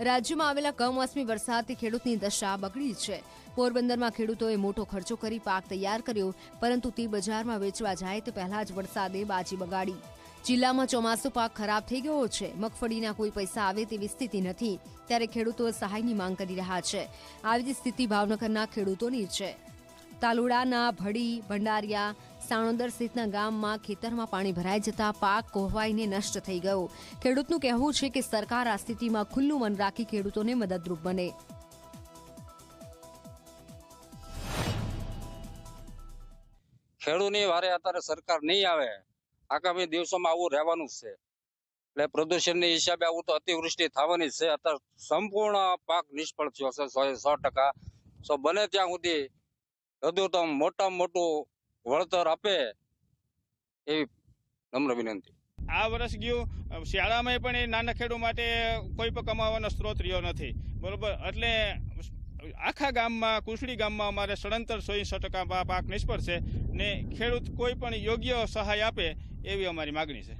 રાજ્યમાં આવેલા કમોસમી વરસાદથી ખેડૂતની દશા બગડી છે. પોરબંદરમાં ખેડૂતોએ મોટો ખર્ચો કરી પાક તૈયાર કર્યો, પરંતુ તે બજારમાં વેચવા જાય તે પહેલા જ વરસાદે બાજી બગાડી. જિલ્લામાં ચોમાસું પાક ખરાબ થઈ ગયો છે. મગફળીના કોઈ પૈસા આવે તેવી સ્થિતિ નથી. ત્યારે ખેડૂતો સહાયની માંગ કરી રહ્યા છે. આવી જ સ્થિતિ ભાવનગરના ખેડૂતોની છે. તાલુડાના ભડી, ભંડારિયા સાણોદર સહિતના ગામમાં ખેતરમાં પાણી ભરાઈ જતા પાક કોહવાઈને નષ્ટ થઈ ગયો. ખેડૂતનું કહેવું છે કે સરકાર આ સ્થિતિમાં ખુલ્લું મન રાખી ખેડૂતોને મદદરૂપ બને. ખેડૂતની વારે અત્યારે સરકાર નહીં આવે, આગામી દિવસોમાં આવું રહેવાનું છે. એટલે પ્રદૂષણની હિસાબે આવું તો અતિવૃષ્ટિ થવાની છે. અત્યારે સંપૂર્ણ પાક નિષ્ફળ થયો છે, સો સો ટકા. સો બને ત્યાં સુધી લઘુત્તમ મોટામાં મોટું વળતર આપે એવી નમ્ર વિનંતી. આ વર્ષ ગયું. શિયાળામાં પણ એ નાના ખેડૂત માટે કોઈ પણ કમાવાનો સ્ત્રોત રહ્યો નથી. બરોબર? એટલે આખા ગામમાં કુસડી ગામમાં અમારે સડંતર સો સો ટકા પાક નિષ્ફળ છે ને ખેડૂત કોઈ પણ યોગ્ય સહાય આપે એવી અમારી માગણી છે.